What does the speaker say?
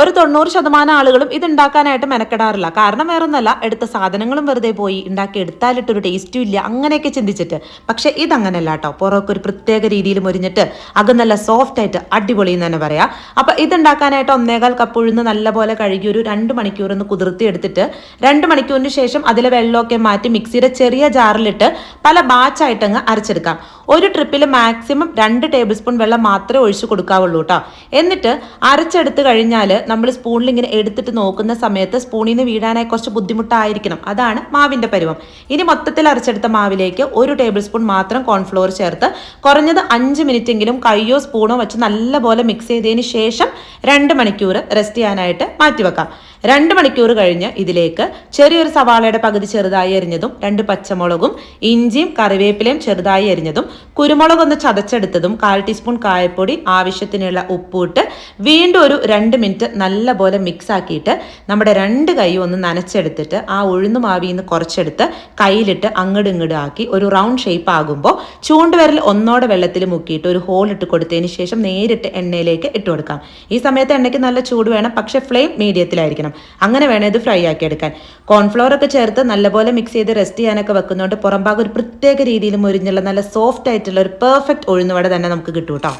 ഒരു തൊണ്ണൂറ് ശതമാനം ആളുകളും ഇത് ഉണ്ടാക്കാനായിട്ട് മെനക്കെടാറില്ല. കാരണം വേറൊന്നല്ല എടുത്ത സാധനങ്ങളും വെറുതെ പോയി ഉണ്ടാക്കി എടുത്താലിട്ടൊരു ടേസ്റ്റും ഇല്ല. അങ്ങനെയൊക്കെ ചിന്തിച്ചിട്ട്. പക്ഷെ ഇതങ്ങനെയല്ല കേട്ടോ. പുറമൊക്കെ ഒരു പ്രത്യേക രീതിയിൽ മുരിഞ്ഞിട്ട് അകം നല്ല സോഫ്റ്റ് ആയിട്ട് അടിപൊളി എന്ന് തന്നെ പറയാം. അപ്പൊ ഇതുണ്ടാക്കാനായിട്ട് ഒന്നേകാൽ കപ്പ് ഉഴുന്ന് നല്ലപോലെ കഴുകി ഒരു രണ്ട് മണിക്കൂർ ഒന്ന് കുതിർത്തി എടുത്തിട്ട് രണ്ട് മണിക്കൂറിന് ശേഷം അതിലെ വെള്ളമൊക്കെ മാറ്റി മിക്സിയുടെ ചെറിയ ജാറിലിട്ട് പല ബാച്ചായിട്ട് അങ്ങ് അരച്ചെടുക്കാം. ഒരു ട്രിപ്പിൽ മാക്സിമം രണ്ട് ടേബിൾ സ്പൂൺ വെള്ളം മാത്രമേ ഒഴിച്ച് കൊടുക്കാവുള്ളൂ കേട്ടോ എന്നിട്ട് അരച്ചെടുത്ത് കഴിഞ്ഞാൽ നമ്മൾ സ്പൂണിൽ ഇങ്ങനെ എടുത്തിട്ട് നോക്കുന്ന സമയത്ത് സ്പൂണിൽ നിന്ന് വീഴാനായി കുറച്ച് ബുദ്ധിമുട്ടായിരിക്കണം. അതാണ് മാവിന്റെ പരുവം. ഇനി മൊത്തത്തിൽ അരച്ചെടുത്ത മാവിലേക്ക് ഒരു ടേബിൾ സ്പൂൺ മാത്രം കോൺഫ്ലോർ ചേർത്ത് കുറഞ്ഞത് അഞ്ച് മിനിറ്റ് എങ്കിലും കയ്യോ സ്പൂണോ വെച്ച് നല്ലപോലെ മിക്സ് ചെയ്തതിന് ശേഷം രണ്ട് മണിക്കൂർ റെസ്റ്റ് ചെയ്യാനായിട്ട് മാറ്റിവെക്കാം. രണ്ട് മണിക്കൂർ കഴിഞ്ഞ് ഇതിലേക്ക് ചെറിയൊരു സവാളയുടെ പകുതി ചെറുതായി അരിഞ്ഞതും രണ്ട് പച്ചമുളകും ഇഞ്ചിയും കറിവേപ്പിലയും ചെറുതായി അരിഞ്ഞതും കുരുമുളക് ഒന്ന് ചതച്ചെടുത്തതും കാൽ ടീസ്പൂൺ കായപ്പൊടി ആവശ്യത്തിനുള്ള ഉപ്പിട്ട് വീണ്ടും ഒരു രണ്ട് മിനിറ്റ് നല്ലപോലെ മിക്സ് ആക്കിയിട്ട് നമ്മുടെ രണ്ട് കൈ ഒന്ന് നനച്ചെടുത്തിട്ട് ആ ഉഴുന്ന് മാവിയിൽ നിന്ന് കുറച്ചെടുത്ത് കയ്യിലിട്ട് അങ്ങട് ഇങ്ങോട്ട് ആക്കി ഒരു റൗണ്ട് ഷേപ്പ് ആകുമ്പോൾ ചൂണ്ടുവരൽ ഒന്നോടെ വെള്ളത്തിൽ മുക്കിയിട്ട് ഒരു ഹോൾ ഇട്ട് കൊടുത്തതിന് ശേഷം നേരിട്ട് എണ്ണയിലേക്ക് ഇട്ട് കൊടുക്കാം. ഈ സമയത്ത് എണ്ണയ്ക്ക് നല്ല ചൂട് വേണം പക്ഷേ ഫ്ലെയിം മീഡിയത്തിലായിരിക്കണം അങ്ങനെ വേണം ഇത് ഫ്രൈ ആക്കി എടുക്കാൻ. കോൺഫ്ലവർ ഒക്കെ ചേർത്ത് നല്ലപോലെ മിക്സ് ചെയ്ത് റെസ്റ്റ് ചെയ്യാനൊക്കെ വെക്കുന്നതുകൊണ്ട് പുറംഭാഗം ഒരു പ്രത്യേക രീതിയിൽ മുരിഞ്ഞുള്ള നല്ല സോഫ്റ്റ് ആയിട്ടുള്ള ഒരു പെർഫെക്റ്റ് ഉഴുന്നുവട തന്നെ നമുക്ക് കിട്ടും കേട്ടോ